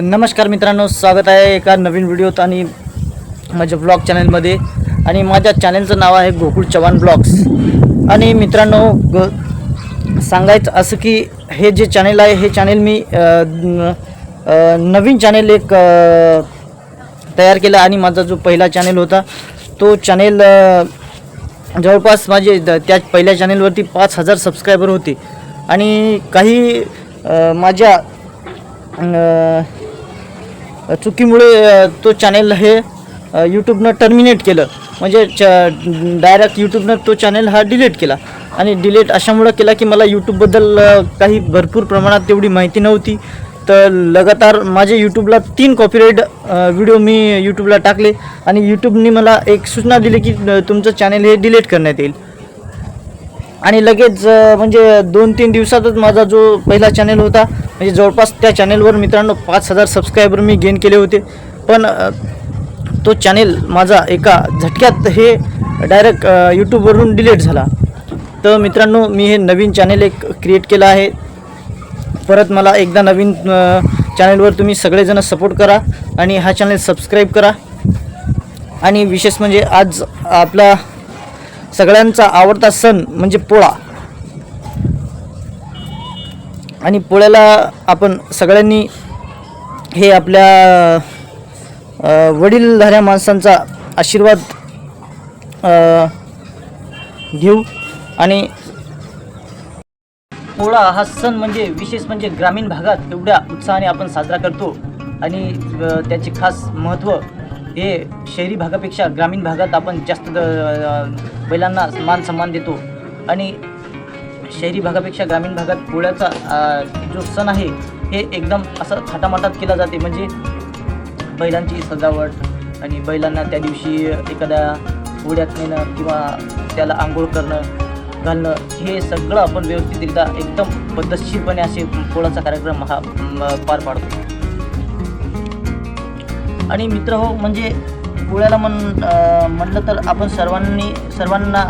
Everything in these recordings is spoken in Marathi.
नमस्कार मित्रांनो स्वागत आहे एका नवीन व्हिडिओत आणि माझ्या ब्लॉग चॅनलमध्ये आणि माझ्या चॅनलचं नाव आहे गोकुळ चव्हाण ब्लॉग्स आणि मित्रांनो ग सांगायचं असं की हे जे चॅनल आहे हे चॅनल मी नवीन चॅनल एक तयार केला आणि माझा जो पहिला चॅनल होता तो चॅनल जवळपास माझे द- त्या पहिल्या चॅनलवरती पाच हजार सबस्क्रायबर होते. आणि काही माझ्या चुकीमुळे तो चॅनल हे यूट्यूबनं टर्मिनेट केलं. म्हणजे च डायरेक्ट यूट्यूबनं तो चॅनल हा डिलीट केला. आणि डिलीट अशामुळं केला की मला यूट्यूबबद्दल काही भरपूर प्रमाणात तेवढी माहिती नव्हती. तर लगातार माझे यूट्यूबला तीन कॉपीराईट व्हिडिओ मी यूट्यूबला टाकले. आणि यूट्यूबनी मला एक सूचना दिली की तुमचं चॅनल हे डिलीट करण्यात येईल. आणि लगेच म्हणजे दोन तीन दिवसातच माझा जो पहिला चॅनल होता म्हणजे जवळपास त्या चॅनलवर मित्रांनो पाच हजार सबस्क्रायबर मी गेन केले होते. पण तो चॅनेल माझा एका झटक्यात हे डायरेक्ट यूट्यूबवरून डिलीट झाला. तर मित्रांनो मी हे नवीन चॅनेल एक क्रिएट केलं आहे. परत मला एकदा नवीन चॅनलवर तुम्ही सगळेजण सपोर्ट करा आणि हा चॅनेल सबस्क्राईब करा. आणि विशेष म्हणजे आज आपला सगळ्यांचा आवडता सण म्हणजे पोळा. आणि पोळ्याला आपण सगळ्यांनी हे आपल्या वडीलधाऱ्या माणसांचा आशीर्वाद घेऊ. आणि पोळा हा सण म्हणजे विशेष म्हणजे ग्रामीण भागात एवढ्या उत्साहाने आपण साजरा करतो. आणि त्याचे खास महत्त्व हे शहरी भागापेक्षा ग्रामीण भागात आपण जास्त बैलांना मान सन्मान देतो. आणि शहरी भागापेक्षा ग्रामीण भागात पोळ्याचा जो सण आहे हे एकदम असं थाटामाटात केला जाते. म्हणजे बैलांची सजावट आणि बैलांना त्या दिवशी एखाद्या पोळ्यात नेणं किंवा त्याला आंघोळ करणं घालणं हे सगळं आपण व्यवस्थितरित्या एकदम पद्धतशीरपणे असे पोळाचा कार्यक्रम हा म, पार पाडतो. आणि मित्र हो म्हणजे पोळ्याला म्हण म्हटलं तर आपण सर्वांनी सर्वांना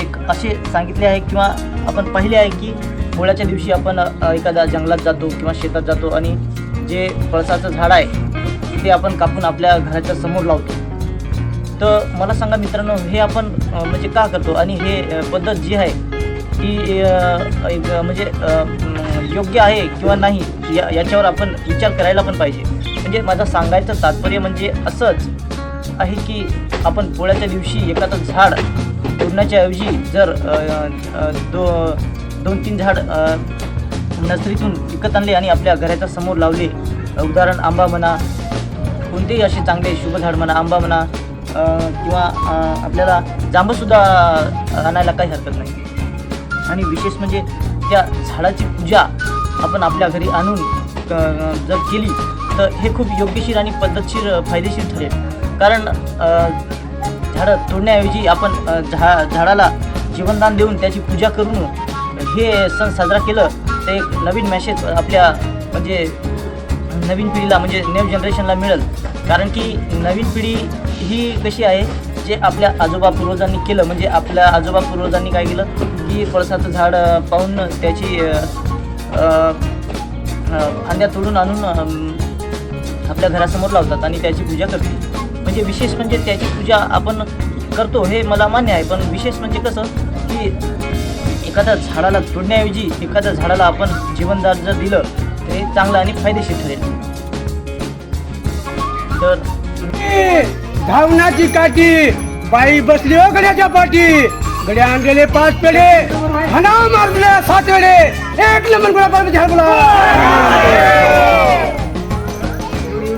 एक असे सांगितले आहे किंवा आपण पाहिले आहे की पोळ्याच्या दिवशी आपण एखाद्या जंगलात जातो किंवा शेतात जातो आणि जे पळसाचं झाड आहे ते आपण कापून आपल्या घराच्या समोर लावतो. तर मला सांगा मित्रांनो हे आपण म्हणजे का करतो आणि हे पद्धत जी आहे ती एक, म्हणजे योग्य आहे किंवा नाही या याच्यावर आपण विचार करायला पण पाहिजे. म्हणजे माझं सांगायचं तात्पर्य म्हणजे असंच आहे की आपण पोळ्याच्या दिवशी एखादं झाड तोडण्याच्या ऐवजी जर दो दोन तीन झाड नर्सरीतून विकत आणले आणि आपल्या घराच्या समोर लावले उदाहरण आंबा म्हणा कोणतेही असे चांगले शुभ झाड म्हणा आंबा म्हणा किंवा आपल्याला जांबसुद्धा आणायला काही हरकत नाही. आणि विशेष म्हणजे त्या झाडाची पूजा आपण आपल्या घरी आणून जर केली तर हे खूप योग्यशीर आणि पद्धतशीर फायदेशीर ठरेल. कारण झाडं तोडण्याऐवजी आपण झा झाडाला जीवनदान देऊन त्याची पूजा करून हे सण साजरा केलं तर एक नवीन मॅसेज आपल्या म्हणजे नवीन पिढीला म्हणजे न्यू जनरेशनला मिळेल. कारण की नवीन पिढी ही कशी आहे जे आपल्या आजोबा पूर्वजांनी केलं म्हणजे आपल्या आजोबा पूर्वजांनी काय केलं की पळसाचं झाड पाहून त्याची फांद्या तोडून आणून आपल्या घरासमोर लावतात आणि त्याची पूजा करते. म्हणजे विशेष म्हणजे त्याची पूजा आपण करतो हे मला मान्य आहे. पण विशेष म्हणजे कसं की एखाद्या झाडाला तोडण्याऐवजी एखाद्या झाडाला आपण जीवनदान जर दिलं तर हे चांगलं आणि फायदेशीर ठरेल. तर धावनाची काठी बाई बसली हो गड्याच्या पाठी. गड्या आणलेले पाच पेढे हना मारले सात वेळे एक नंबर गुळा पाहिजे